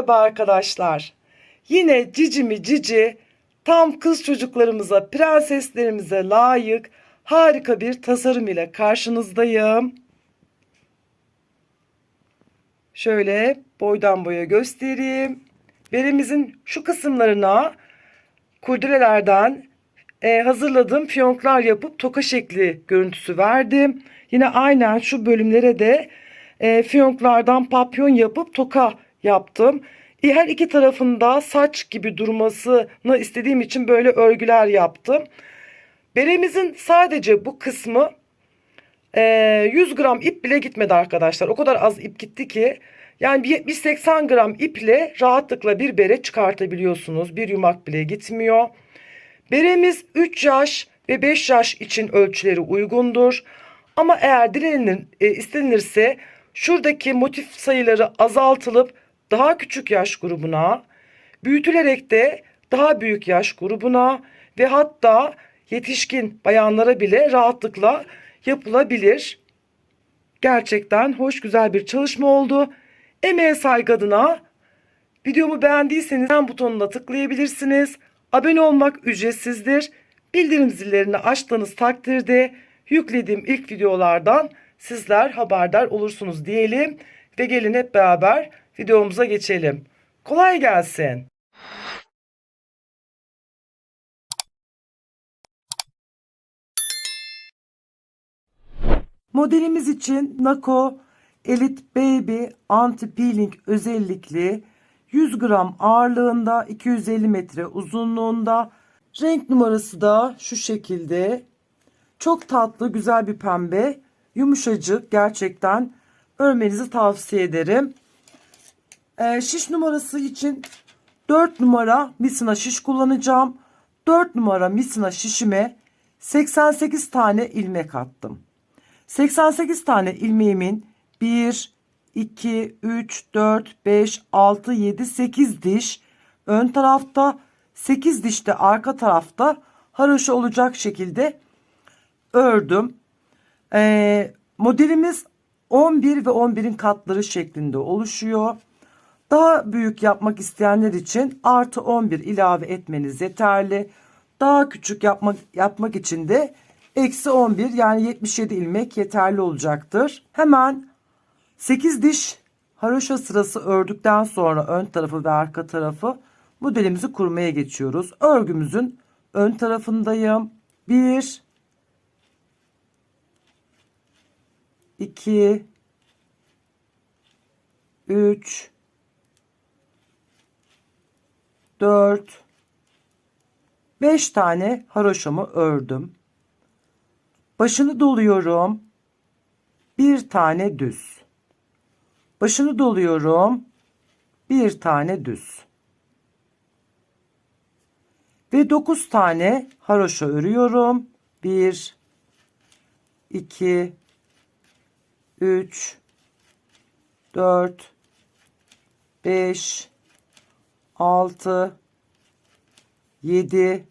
Merhaba arkadaşlar. Yine cicimi cici tam kız çocuklarımıza, prenseslerimize layık harika bir tasarım ile karşınızdayım. Şöyle boydan boya göstereyim. Berimizin şu kısımlarına kurdelelerden e, hazırladığım fiyonklar yapıp toka şekli görüntüsü verdim. Yine aynen şu bölümlere de e, fiyonklardan papyon yapıp toka yaptım. E, Her iki tarafında saç gibi durmasını istediğim için böyle örgüler yaptım. Beremizin sadece bu kısmı e, 100 gram ip bile gitmedi arkadaşlar. O kadar az ip gitti ki. Yani bir 70-80 gram iple rahatlıkla bir bere çıkartabiliyorsunuz. Bir yumak bile gitmiyor. Beremiz 3 yaş ve 5 yaş için ölçüleri uygundur. Ama eğer dilenir, e, şuradaki motif sayıları azaltılıp daha küçük yaş grubuna, büyütülerek de daha büyük yaş grubuna ve hatta yetişkin bayanlara bile rahatlıkla yapılabilir. Gerçekten hoş güzel bir çalışma oldu. Emeğe saygı adına videomu beğendiyseniz beğen butonuna tıklayabilirsiniz. Abone olmak ücretsizdir. Bildirim zillerini açtığınız takdirde yüklediğim ilk videolardan sizler haberdar olursunuz diyelim ve gelin hep beraber videomuza geçelim. Kolay gelsin. Modelimiz için Nako Elite Baby Anti Peeling özellikli 100 gram ağırlığında 250 metre uzunluğunda renk numarası da şu şekilde çok tatlı güzel bir pembe yumuşacık gerçekten örmenizi tavsiye ederim. Ee, şiş numarası için 4 numara misina şiş kullanacağım. 4 numara misina şişime 88 tane ilmek attım. 88 tane ilmeğimin 1, 2, 3, 4, 5, 6, 7, 8 diş ön tarafta 8 diş de arka tarafta haroşa olacak şekilde ördüm. Ee, modelimiz 11 ve 11'in katları şeklinde oluşuyor. Daha büyük yapmak isteyenler için artı 11 ilave etmeniz yeterli. Daha küçük yapmak, yapmak için de eksi 11 yani 77 ilmek yeterli olacaktır. Hemen 8 diş haroşa sırası ördükten sonra ön tarafı ve arka tarafı modelimizi kurmaya geçiyoruz. Örgümüzün ön tarafındayım. 1 2 3 4 5 tane haroşamı ördüm. Başını doluyorum. Bir tane düz. Başını doluyorum. Bir tane düz. Ve 9 tane haroşa örüyorum. 1 2 3 4 5 6 7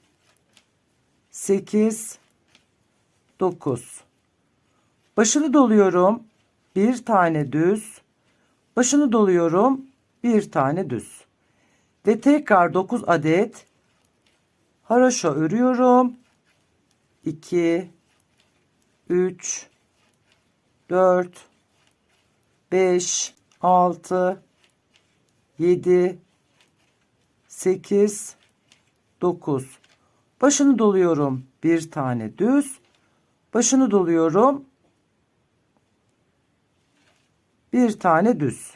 8 9 Başını doluyorum. Bir tane düz. Başını doluyorum. Bir tane düz. Ve tekrar 9 adet haroşa örüyorum. 2 3 4 5 6 7 8 9 başını doluyorum bir tane düz. Başını doluyorum bir tane düz.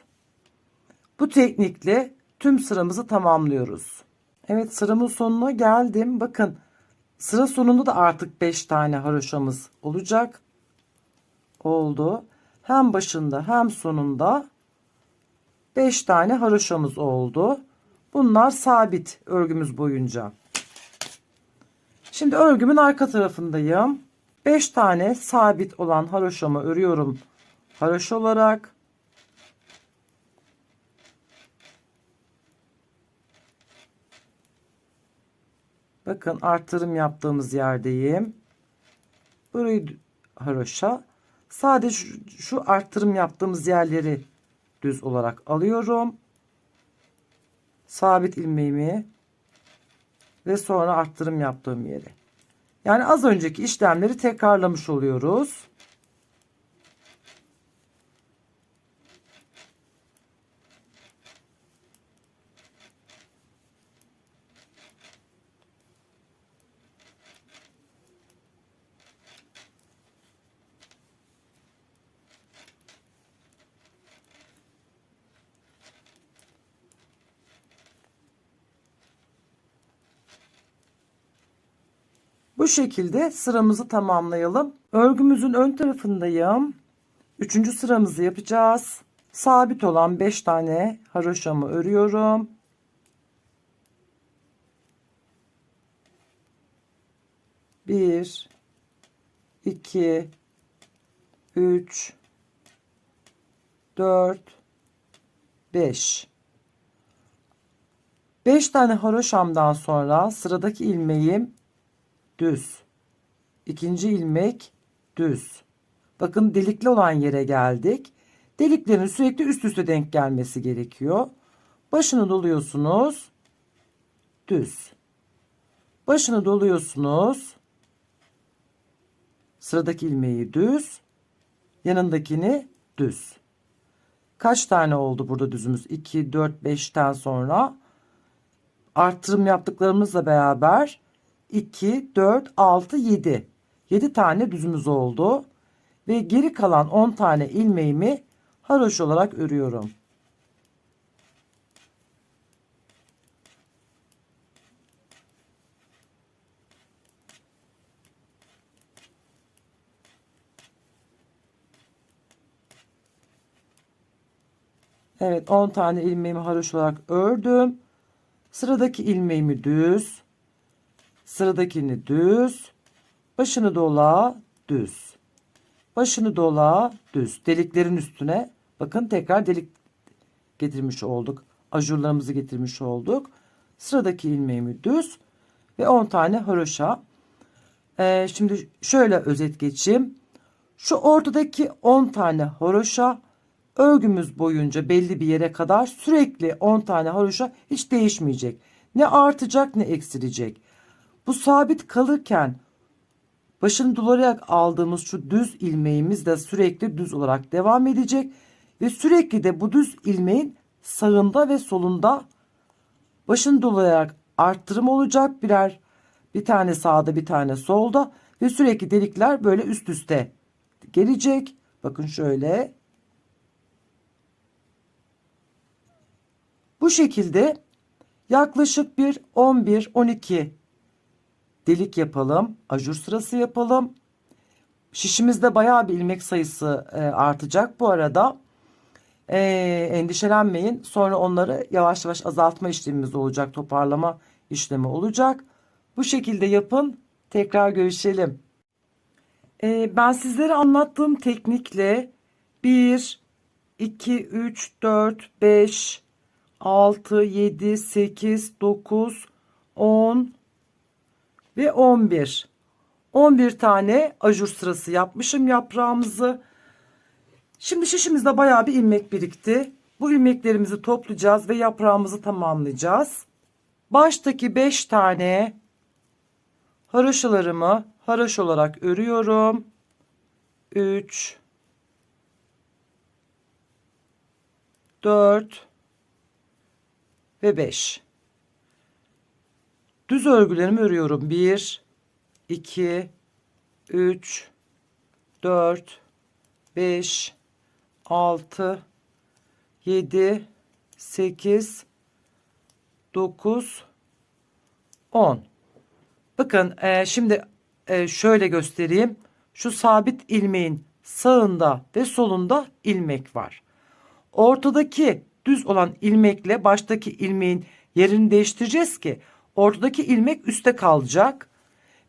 Bu teknikle tüm sıramızı tamamlıyoruz. Evet sıramın sonuna geldim. Bakın sıra sonunda da artık 5 tane haroşamız olacak. Oldu. Hem başında hem sonunda 5 tane haroşamız oldu. Bunlar sabit örgümüz boyunca. Şimdi örgümün arka tarafındayım. 5 tane sabit olan haroşamı örüyorum. Haroşa olarak. Bakın artırım yaptığımız yerdeyim. Burayı haroşa. Sadece şu, şu arttırım yaptığımız yerleri düz olarak alıyorum. Sabit ilmeğimi ve sonra arttırım yaptığım yere. Yani az önceki işlemleri tekrarlamış oluyoruz. Bu şekilde sıramızı tamamlayalım. Örgümüzün ön tarafındayım. Üçüncü sıramızı yapacağız. Sabit olan 5 tane haroşamı örüyorum. Bir, iki, üç, dört, beş. 5 tane haroşamdan sonra sıradaki ilmeğim düz. İkinci ilmek düz. Bakın delikli olan yere geldik. Deliklerin sürekli üst üste denk gelmesi gerekiyor. Başını doluyorsunuz. Düz. Başını doluyorsunuz. Sıradaki ilmeği düz. Yanındakini düz. Kaç tane oldu burada düzümüz? 2, 4, 5'ten sonra arttırım yaptıklarımızla beraber 2, 4, 6, 7. 7 tane düzümüz oldu. Ve geri kalan 10 tane ilmeğimi haroş olarak örüyorum. Evet 10 tane ilmeğimi haroş olarak ördüm. Sıradaki ilmeğimi düz. Sıradakini düz. Başını dola düz. Başını dola düz. Deliklerin üstüne bakın tekrar delik getirmiş olduk. Ajurlarımızı getirmiş olduk. Sıradaki ilmeğimi düz ve 10 tane haroşa. Ee, şimdi şöyle özet geçeyim. Şu ortadaki 10 tane haroşa örgümüz boyunca belli bir yere kadar sürekli 10 tane haroşa hiç değişmeyecek. Ne artacak ne eksilecek. Bu sabit kalırken başını dolayarak aldığımız şu düz ilmeğimiz de sürekli düz olarak devam edecek ve sürekli de bu düz ilmeğin sağında ve solunda başını dolayarak arttırım olacak birer bir tane sağda bir tane solda ve sürekli delikler böyle üst üste gelecek. Bakın şöyle. Bu şekilde yaklaşık bir 11 12 delik yapalım. Ajur sırası yapalım. Şişimizde bayağı bir ilmek sayısı e, artacak bu arada. E, endişelenmeyin. Sonra onları yavaş yavaş azaltma işlemimiz olacak. Toparlama işlemi olacak. Bu şekilde yapın. Tekrar görüşelim. E, ben sizlere anlattığım teknikle 1, 2, 3, 4, 5, 6, 7, 8, 9, 10, ve 11. 11 tane ajur sırası yapmışım yaprağımızı. Şimdi şişimizde bayağı bir ilmek birikti. Bu ilmeklerimizi toplayacağız ve yaprağımızı tamamlayacağız. Baştaki 5 tane haroşalarımı haroş olarak örüyorum. 3 4 ve 5 Düz örgülerimi örüyorum. 1, 2, 3, 4, 5, 6, 7, 8, 9, 10. Bakın e, şimdi e, şöyle göstereyim. Şu sabit ilmeğin sağında ve solunda ilmek var. Ortadaki düz olan ilmekle baştaki ilmeğin yerini değiştireceğiz ki Ortadaki ilmek üstte kalacak.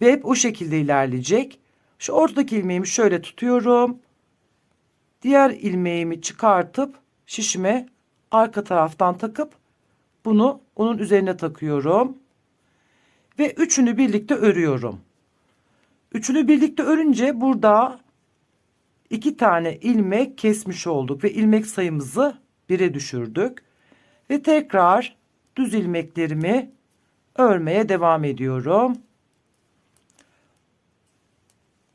Ve hep o şekilde ilerleyecek. Şu ortadaki ilmeğimi şöyle tutuyorum. Diğer ilmeğimi çıkartıp şişime arka taraftan takıp bunu onun üzerine takıyorum. Ve üçünü birlikte örüyorum. Üçünü birlikte örünce burada iki tane ilmek kesmiş olduk ve ilmek sayımızı bire düşürdük. Ve tekrar düz ilmeklerimi örmeye devam ediyorum.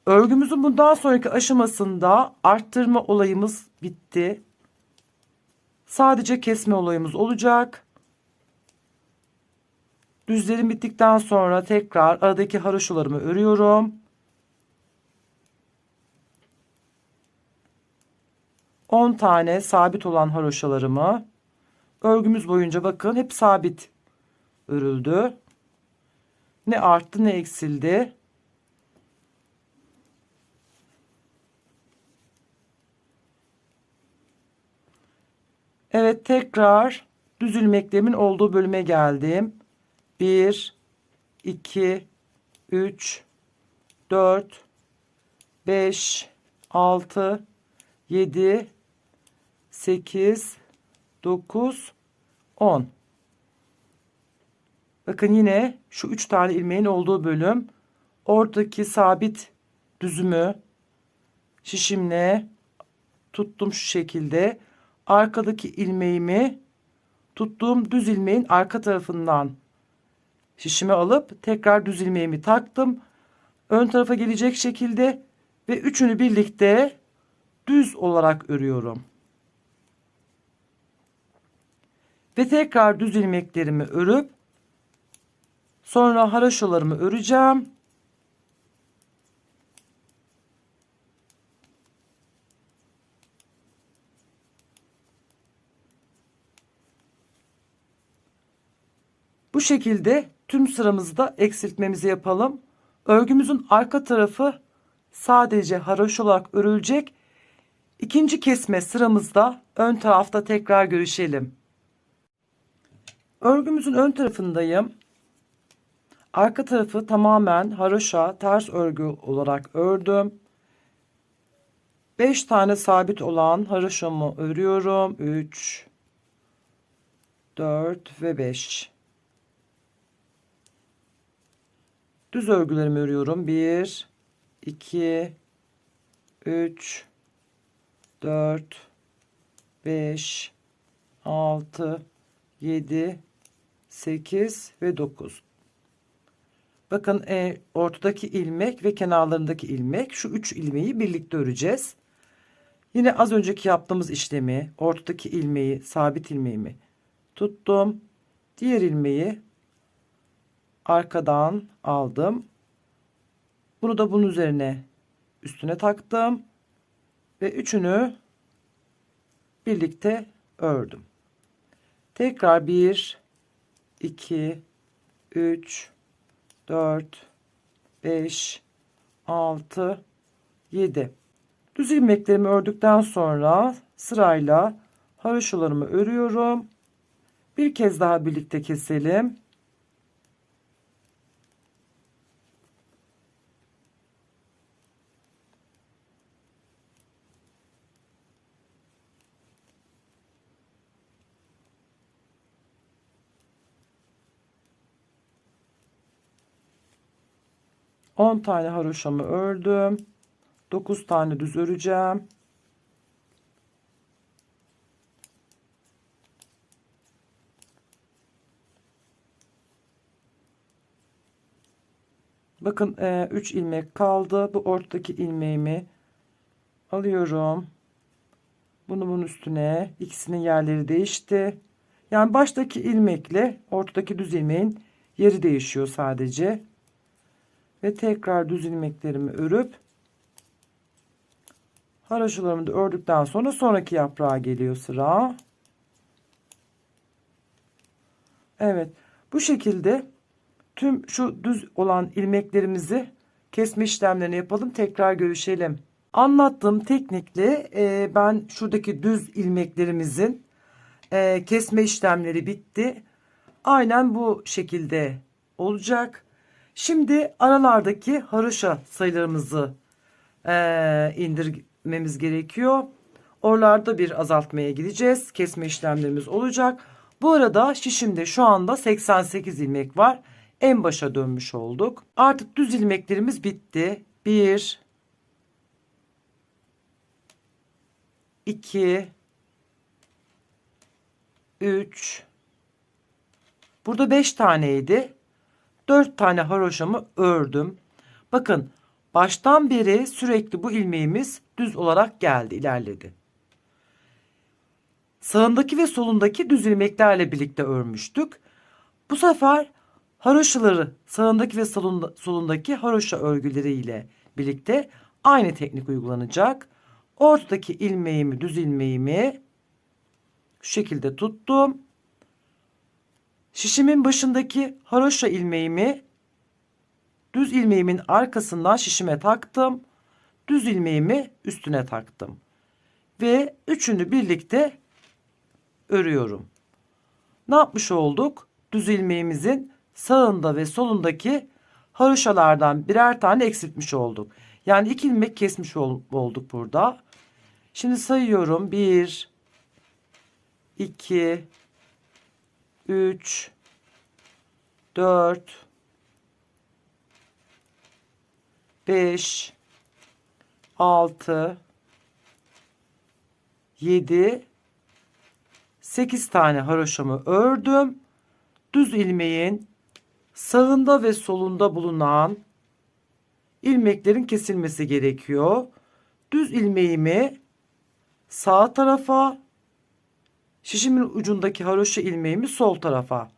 Örgümüzün bundan sonraki aşamasında arttırma olayımız bitti. Sadece kesme olayımız olacak. Düzlerim bittikten sonra tekrar aradaki haroşalarımı örüyorum. 10 tane sabit olan haroşalarımı örgümüz boyunca bakın hep sabit örüldü. Ne arttı ne eksildi. Evet tekrar düz ilmeklerimin olduğu bölüme geldim. 1 2 3 4 5 6 7 8 9 10 Bakın yine şu 3 tane ilmeğin olduğu bölüm oradaki sabit düzümü şişimle tuttum şu şekilde arkadaki ilmeğimi tuttuğum düz ilmeğin arka tarafından şişime alıp tekrar düz ilmeğimi taktım. Ön tarafa gelecek şekilde ve üçünü birlikte düz olarak örüyorum. Ve tekrar düz ilmeklerimi örüp sonra haraşolarımı öreceğim. Bu şekilde tüm sıramızda eksiltmemizi yapalım. Örgümüzün arka tarafı sadece haroş olarak örülecek. İkinci kesme sıramızda ön tarafta tekrar görüşelim. Örgümüzün ön tarafındayım. Arka tarafı tamamen haroşa ters örgü olarak ördüm. 5 tane sabit olan haroşamı örüyorum. 3 4 ve 5 Düz örgülerimi örüyorum. 1 2 3 4 5 6 7 8 ve 9 bakın e, ortadaki ilmek ve kenarlarındaki ilmek şu üç ilmeği birlikte öreceğiz. Yine az önceki yaptığımız işlemi ortadaki ilmeği sabit ilmeğimi tuttum. Diğer ilmeği arkadan aldım. Bunu da bunun üzerine üstüne taktım ve üçünü birlikte ördüm. Tekrar 1 2 3 4 5 6 7 düz ilmeklerimi ördükten sonra sırayla haroşalarımı örüyorum. Bir kez daha birlikte keselim. 10 tane haroşamı ördüm. 9 tane düz öreceğim. Bakın 3 e, ilmek kaldı. Bu ortadaki ilmeğimi alıyorum. Bunu bunun üstüne ikisinin yerleri değişti. Yani baştaki ilmekle ortadaki düz ilmeğin yeri değişiyor sadece ve tekrar düz ilmeklerimi örüp haraşolarımı da ördükten sonra sonraki yaprağa geliyor sıra. Evet bu şekilde tüm şu düz olan ilmeklerimizi kesme işlemlerini yapalım tekrar görüşelim. Anlattığım teknikle e, ben şuradaki düz ilmeklerimizin e, kesme işlemleri bitti. Aynen bu şekilde olacak. Şimdi aralardaki haroşa sayılarımızı e, indirmemiz gerekiyor. Oralarda bir azaltmaya gideceğiz. Kesme işlemlerimiz olacak. Bu arada şişimde şu anda 88 ilmek var. En başa dönmüş olduk. Artık düz ilmeklerimiz bitti. 1 2 3 Burada 5 taneydi. 4 tane haroşamı ördüm. Bakın baştan beri sürekli bu ilmeğimiz düz olarak geldi, ilerledi. Sağındaki ve solundaki düz ilmeklerle birlikte örmüştük. Bu sefer haroşaları sağındaki ve solunda- solundaki haroşa örgüleriyle birlikte aynı teknik uygulanacak. Ortadaki ilmeğimi, düz ilmeğimi şu şekilde tuttum. Şişimin başındaki haroşa ilmeğimi düz ilmeğimin arkasından şişime taktım. Düz ilmeğimi üstüne taktım. Ve üçünü birlikte örüyorum. Ne yapmış olduk? Düz ilmeğimizin sağında ve solundaki haroşalardan birer tane eksiltmiş olduk. Yani iki ilmek kesmiş ol- olduk burada. Şimdi sayıyorum. 1 2 3 4 5 6 7 8 tane haroşamı ördüm. Düz ilmeğin sağında ve solunda bulunan ilmeklerin kesilmesi gerekiyor. Düz ilmeğimi sağ tarafa, şişimin ucundaki haroşa ilmeğimi sol tarafa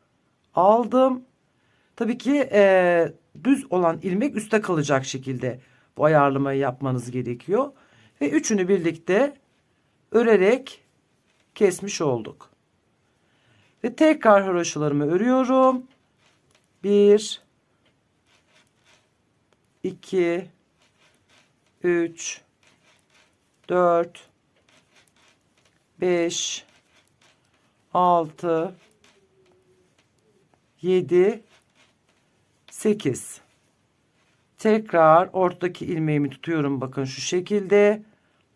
aldım. Tabii ki eee, düz olan ilmek üstte kalacak şekilde bu ayarlamayı yapmanız gerekiyor. Ve üçünü birlikte örerek kesmiş olduk. Ve tekrar haroşalarımı örüyorum. 1 2 3 4 5 6 7 8 Tekrar ortadaki ilmeğimi tutuyorum bakın şu şekilde.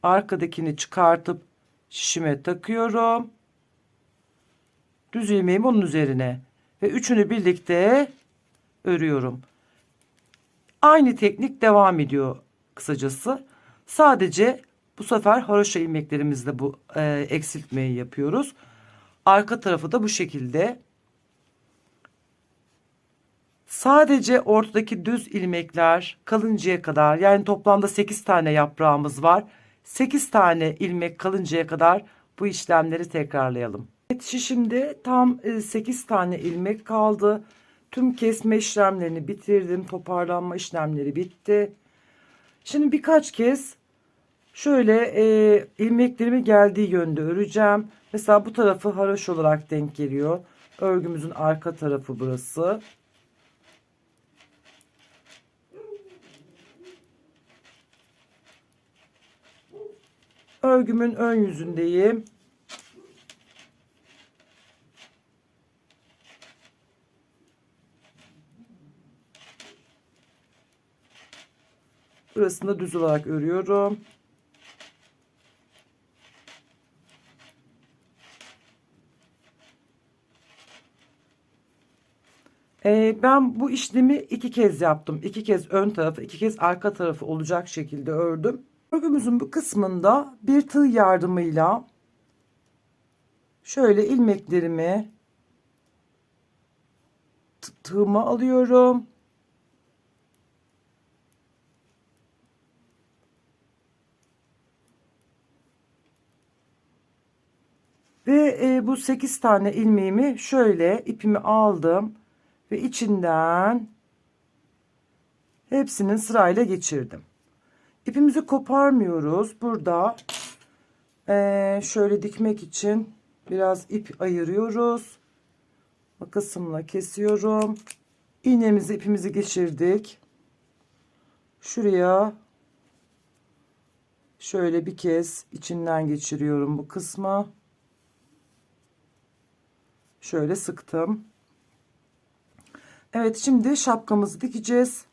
Arkadakini çıkartıp şişime takıyorum. Düz ilmeğimi onun üzerine ve üçünü birlikte örüyorum. Aynı teknik devam ediyor kısacası. Sadece bu sefer haroşa ilmeklerimizle bu e, eksiltmeyi yapıyoruz. Arka tarafı da bu şekilde. Sadece ortadaki düz ilmekler kalıncaya kadar yani toplamda 8 tane yaprağımız var. 8 tane ilmek kalıncaya kadar bu işlemleri tekrarlayalım. Evet şişimde tam 8 tane ilmek kaldı. Tüm kesme işlemlerini bitirdim. Toparlanma işlemleri bitti. Şimdi birkaç kez şöyle e, ilmeklerimi geldiği yönde öreceğim. Mesela bu tarafı haroş olarak denk geliyor. Örgümüzün arka tarafı burası. Örgümün ön yüzündeyim. Burasını düz olarak örüyorum. Ee, ben bu işlemi iki kez yaptım. İki kez ön tarafı, iki kez arka tarafı olacak şekilde ördüm. Örgümüzün bu kısmında bir tığ yardımıyla şöyle ilmeklerimi tı- tığıma alıyorum. Ve e, bu 8 tane ilmeğimi şöyle ipimi aldım ve içinden hepsinin sırayla geçirdim. İpimizi koparmıyoruz. Burada e, şöyle dikmek için biraz ip ayırıyoruz. Makasımla kesiyorum. İğnemizi ipimizi geçirdik. Şuraya şöyle bir kez içinden geçiriyorum bu kısmı. Şöyle sıktım. Evet şimdi şapkamızı dikeceğiz.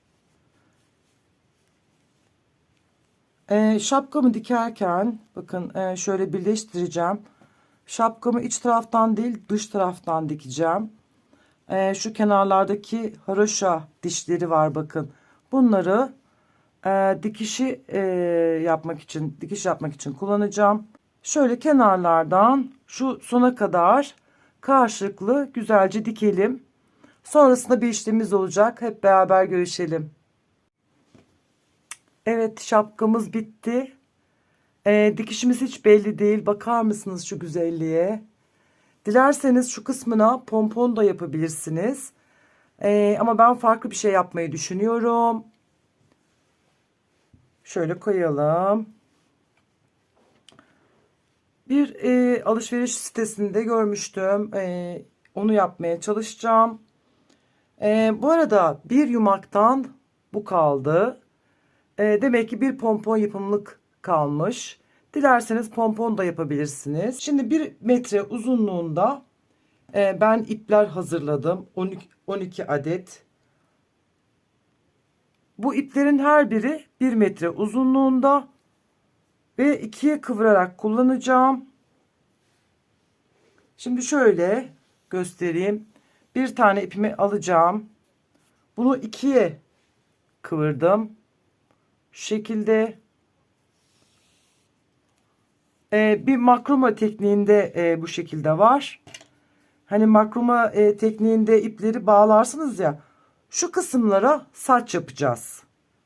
Ee, şapkamı dikerken bakın e, şöyle birleştireceğim. Şapkamı iç taraftan değil dış taraftan dikeceğim. Ee, şu kenarlardaki haroşa dişleri var bakın. Bunları e, dikişi e, yapmak için dikiş yapmak için kullanacağım. Şöyle kenarlardan şu sona kadar karşılıklı güzelce dikelim. Sonrasında bir işlemimiz olacak. Hep beraber görüşelim. Evet şapkamız bitti. Ee, dikişimiz hiç belli değil. Bakar mısınız şu güzelliğe? Dilerseniz şu kısmına pompon da yapabilirsiniz. Ee, ama ben farklı bir şey yapmayı düşünüyorum. Şöyle koyalım. Bir e, alışveriş sitesinde görmüştüm. E, onu yapmaya çalışacağım. E, bu arada bir yumaktan bu kaldı. E, demek ki bir pompon yapımlık kalmış. Dilerseniz pompon da yapabilirsiniz. Şimdi bir metre uzunluğunda e, ben ipler hazırladım. 12, 12 adet. Bu iplerin her biri 1 metre uzunluğunda ve ikiye kıvırarak kullanacağım. Şimdi şöyle göstereyim. Bir tane ipimi alacağım. Bunu ikiye kıvırdım. Şu şekilde ee, bir makroma tekniğinde e, bu şekilde var. Hani makroma e, tekniğinde ipleri bağlarsınız ya. Şu kısımlara saç yapacağız.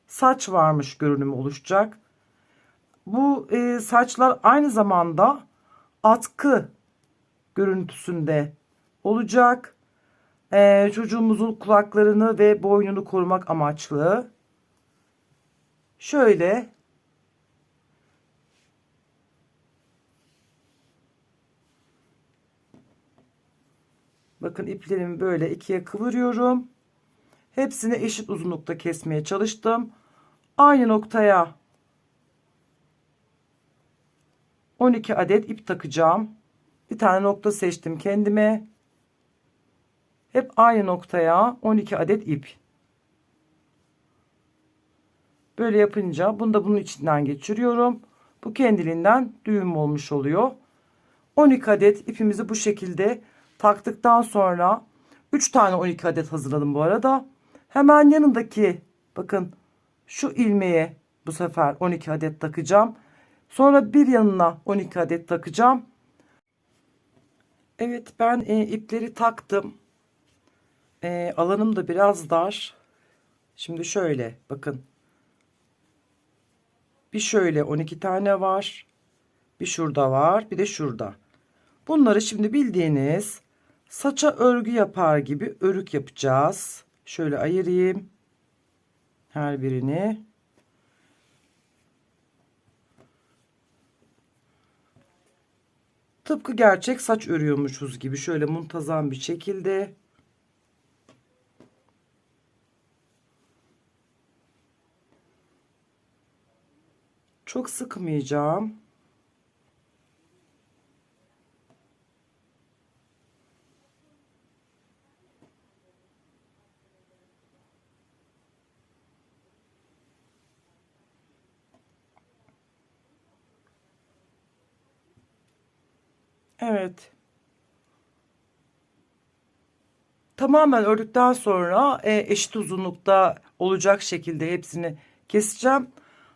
Saç varmış görünümü oluşacak. Bu e, saçlar aynı zamanda atkı görüntüsünde olacak. E, çocuğumuzun kulaklarını ve boynunu korumak amaçlı. Şöyle Bakın iplerimi böyle ikiye kıvırıyorum. Hepsini eşit uzunlukta kesmeye çalıştım. Aynı noktaya 12 adet ip takacağım. Bir tane nokta seçtim kendime. Hep aynı noktaya 12 adet ip. Böyle yapınca bunu da bunun içinden geçiriyorum. Bu kendiliğinden düğüm olmuş oluyor. 12 adet ipimizi bu şekilde taktıktan sonra 3 tane 12 adet hazırladım bu arada. Hemen yanındaki bakın şu ilmeğe bu sefer 12 adet takacağım. Sonra bir yanına 12 adet takacağım. Evet ben e, ipleri taktım. E, alanım da biraz dar. Şimdi şöyle bakın. Bir şöyle 12 tane var. Bir şurada var. Bir de şurada. Bunları şimdi bildiğiniz saça örgü yapar gibi örük yapacağız. Şöyle ayırayım. Her birini. Tıpkı gerçek saç örüyormuşuz gibi şöyle muntazam bir şekilde. Çok sıkmayacağım. Evet. Tamamen ördükten sonra e, eşit uzunlukta olacak şekilde hepsini keseceğim.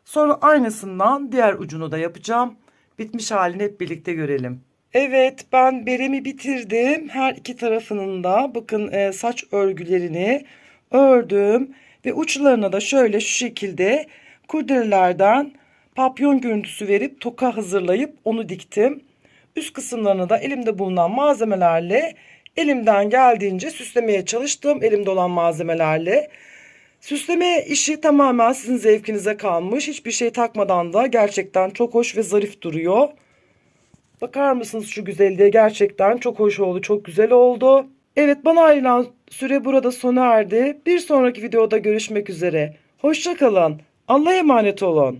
Sonra aynısından diğer ucunu da yapacağım. Bitmiş halini hep birlikte görelim. Evet ben beremi bitirdim. Her iki tarafının da bakın e, saç örgülerini ördüm. Ve uçlarına da şöyle şu şekilde kurdelelerden papyon görüntüsü verip toka hazırlayıp onu diktim. Üst kısımlarını da elimde bulunan malzemelerle elimden geldiğince süslemeye çalıştım. Elimde olan malzemelerle. Süsleme işi tamamen sizin zevkinize kalmış. Hiçbir şey takmadan da gerçekten çok hoş ve zarif duruyor. Bakar mısınız şu güzelliğe? Gerçekten çok hoş oldu. Çok güzel oldu. Evet bana ayrılan süre burada sona erdi. Bir sonraki videoda görüşmek üzere. Hoşçakalın. Allah'a emanet olun.